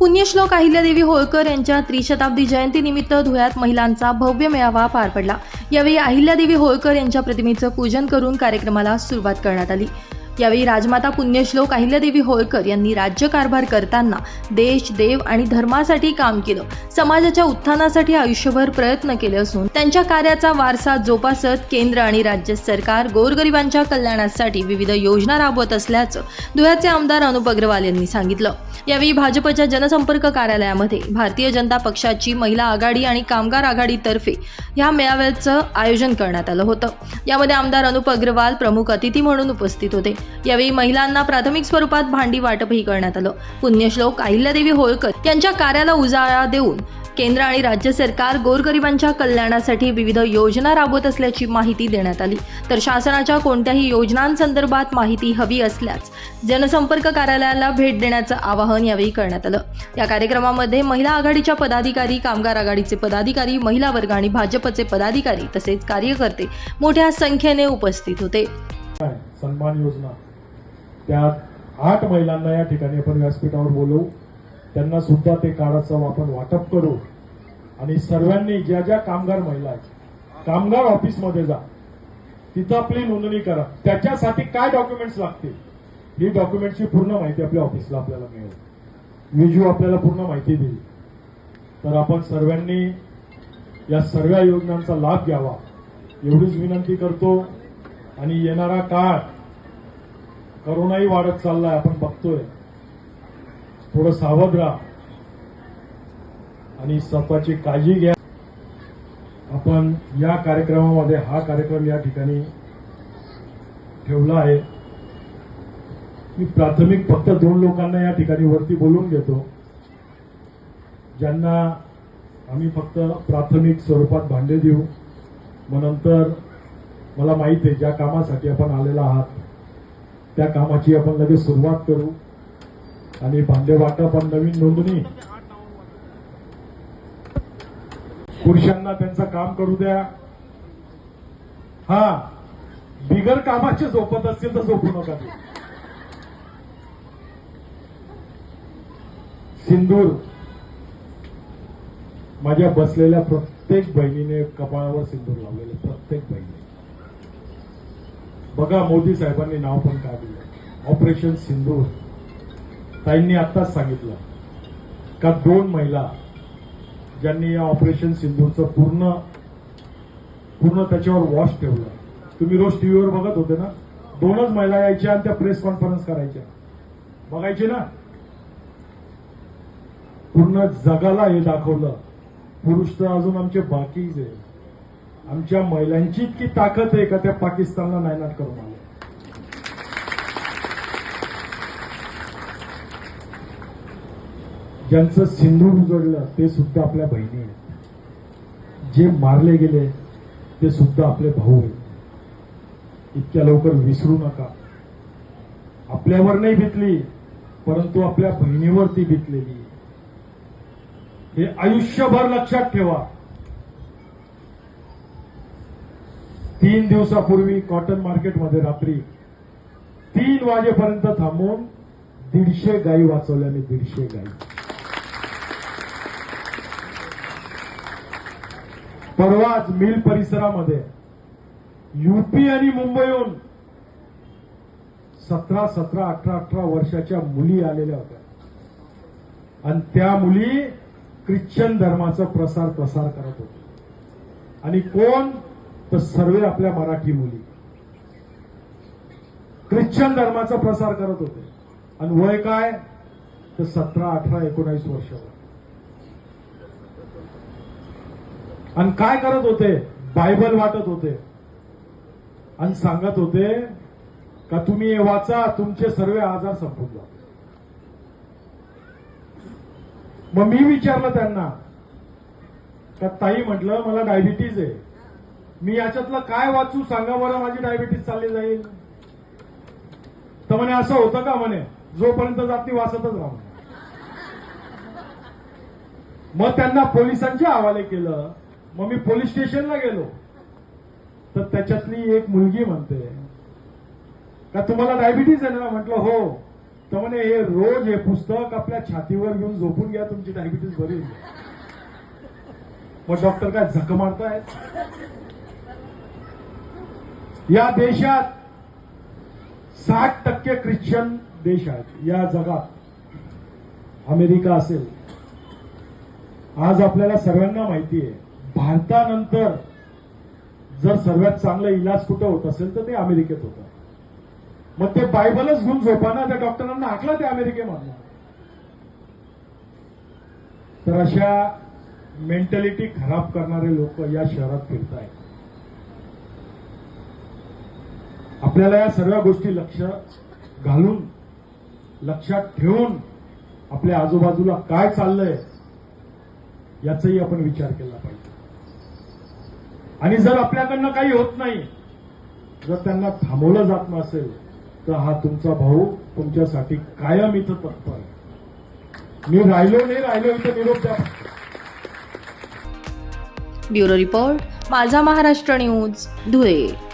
पुण्यश्लोक अहिल्यादेवी होळकर यांच्या त्रिशताब्दी जयंतीनिमित्त धुळ्यात महिलांचा भव्य मेळावा पार पडला. यावेळी अहिल्यादेवी होळकर यांच्या प्रतिमेचं पूजन करून कार्यक्रमाला सुरुवात करण्यात आली. यावेळी राजमाता पुण्यश्लोक अहिल्यादेवी होळकर यांनी राज्यकारभार करताना देश देव आणि धर्मासाठी काम केलं. समाजाच्या उत्थानासाठी आयुष्यभर प्रयत्न केले असून त्यांच्या कार्याचा वारसा जोपासत केंद्र आणि राज्य सरकार गोरगरिबांच्या कल्याणासाठी विविध योजना राबवत असल्याचं धुळ्याचे आमदार अनुप अग्रवाल यांनी सांगितलं. यावेळी भाजपच्या जनसंपर्क कार्यालयामध्ये भारतीय जनता पक्षाची महिला आघाडी आणि कामगार आघाडीतर्फे या मेळाव्याचं आयोजन करण्यात आलं होतं. यामध्ये आमदार अनुप अग्रवाल प्रमुख अतिथी म्हणून उपस्थित होते. यावेळी महिलांना प्राथमिक स्वरूपात भांडी वाटपही करण्यात आलं. पुण्यश्लोक अहिल्यादेवी होळकर यांच्या कार्याला उजाळा देऊन केंद्र आणि राज्य सरकार गोरगरिबांच्या कल्याणासाठी विविध योजना राबवत असल्याची माहिती देण्यात आली. तर शासनाच्या कोणत्याही योजनांसंदर्भात माहिती हवी असल्यास जनसंपर्क कार्यालयाला भेट देण्याचं आवाहन यावेळी करण्यात आलं. या कार्यक्रमामध्ये महिला आघाडीच्या पदाधिकारी कामगार आघाडीचे पदाधिकारी महिला वर्ग आणि भाजपचे पदाधिकारी तसेच कार्यकर्ते मोठ्या संख्येने उपस्थित होते. सन्मान योजना. त्यात आठ महिलांना या ठिकाणी आपण व्यासपीठावर बोलवू. त्यांना सुद्धा ते कार्डाचं आपण वाटप करू. आणि सर्वांनी ज्या ज्या कामगार महिला आहेत कामगार ऑफिसमध्ये जा. तिथं आपली नोंदणी करा. त्याच्यासाठी काय डॉक्युमेंट्स लागतील ही डॉक्युमेंटची पूर्ण माहिती आपल्या ऑफिसला आपल्याला मिळेल. विजू आपल्याला पूर्ण माहिती देईल. तर आपण सर्वांनी या सर्व योजनांचा लाभ घ्यावा. एवढीच विनंती करतो. आणि येणारा काळ करोनाही वाढत चाललाय आपण बघतोय. थोडं सावध राहा. आणि स्वतःची काळजी घ्या. आपण या कार्यक्रमामध्ये हा कार्यक्रम या ठिकाणी ठेवला आहे. मी प्राथमिक फक्त दोन लोकांना या ठिकाणी वरती बोलून घेतो. ज्यांना आम्ही फक्त प्राथमिक स्वरूपात भांडे देऊ. मग नंतर मला माहीत आहे ज्या कामासाठी आपण आलेला आहात त्या कामाची आपण लगेच सुरुवात करू. आणि भांडे वाटप आणि नवीन नोंदणी. पुरुषांना त्यांचं काम करू द्या. हा बिगर कामाचे झोपत असतील तर झोपू नका सिंदूर माझ्या बसलेल्या प्रत्येक बहिणीने कपाळावर सिंदूर लावलेले प्रत्येक बहिणी. बघा मोदी साहेबांनी नाव पण काढलं ऑपरेशन सिंधूर ताईंनी आत्ताच सांगितलं का दोन महिला ज्यांनी या ऑपरेशन सिंधूरचं पूर्ण पूर्ण त्याच्यावर वॉश ठेवलं. तुम्ही रोज टीव्हीवर बघत होते ना? दोनच महिला यायच्या आणि त्या प्रेस कॉन्फरन्स करायच्या. बघायचे ना? पूर्ण जगाला हे दाखवलं. पुरुष तर अजून आमचे बाकीच आहे आमच्या महिलांची इतकी ताकद आहे का त्या पाकिस्तानला नायनाट करून आले? ज्यांचं सिंधू उजडलं ते सुद्धा आपल्या बहिणी आहेत. जे मारले गेले ते सुद्धा आपले भाऊ आहेत. इतक्या लवकर विसरू नका. आपल्यावर नाही बितली परंतु आपल्या बहिणीवर ती भितलेली आहे. हे आयुष्यभर लक्षात ठेवा. तीन दिवसापूर्वी कॉटन मार्केटमध्ये रात्री तीन वाजेपर्यंत थांबून दीडशे गायी वाचवल्याने दीडशे गायी परवाच मिल परिसरामध्ये युपी आणि मुंबईहून सतरा सतरा अठरा अठरा वर्षाच्या मुली आलेल्या होत्या. आणि त्या मुली ख्रिश्चन धर्माचा प्रसार प्रसार करत होत्या आणि कोण? तर सर्व आपल्या मराठी मुली. ख्रिश्चन धर्माचा प्रसार करत होते. आणि वय काय? तर सतरा अठरा एकोणावीस वर्ष आणि काय करत होते? बायबल वाटत होते. आणि सांगत होते का तुम्ही हे वाचा तुमचे सर्व आजार संपून जा मग मी विचारलं त्यांना का ताई म्हटलं मला डायबिटीज आहे. मी याच्यातलं काय वाचू सांगा बरं? माझी डायबिटीज चालली जाईल. तर म्हणे असं होतं का म्हणे? जोपर्यंत जाती वाचतच राहा मग त्यांना पोलिसांच्या हवाले केलं. मग मी पोलीस स्टेशनला गेलो. तर त्याच्यातली एक मुलगी म्हणते का तुम्हाला डायबिटीज आहे ना? म्हटलं हो. तर म्हणे हे रोज हे पुस्तक आपल्या छातीवर घेऊन झोपून घ्या तुमची डायबिटीस बरी होईल. मग डॉक्टर काय झक मारतायत? या देशात साठ टक्के ख्रिश्चन देश आहेत. या जगात अमेरिका असेल. आज आपल्याला सर्वांना माहिती आहे भारतानंतर जर सर्वात चांगला इलाज कुठं होत असेल तर ते अमेरिकेत होतं. मग ते बायबलच घेऊन झोपाना त्या डॉक्टरांना हाकला ते अमेरिकेमधला तर अशा मेंटॅलिटी खराब करणारे लोक या शहरात फिरत आहेत आपल्याला या सर्व गोष्टी लक्ष घालून लक्षात ठेवून आपल्या आजूबाजूला काय चाललंय याचाही आपण विचार केला पाहिजे. आणि जर आपल्याकडनं काही होत नाही जर त्यांना थांबवलं जात नसेल तर हा तुमचा भाऊ तुमच्यासाठी कायम इथं तत्पर आहे. मी राहिलो नाही राहिलो इथं निरोप द्या. ब्युरो रिपोर्ट माझा महाराष्ट्र न्यूज धुळे.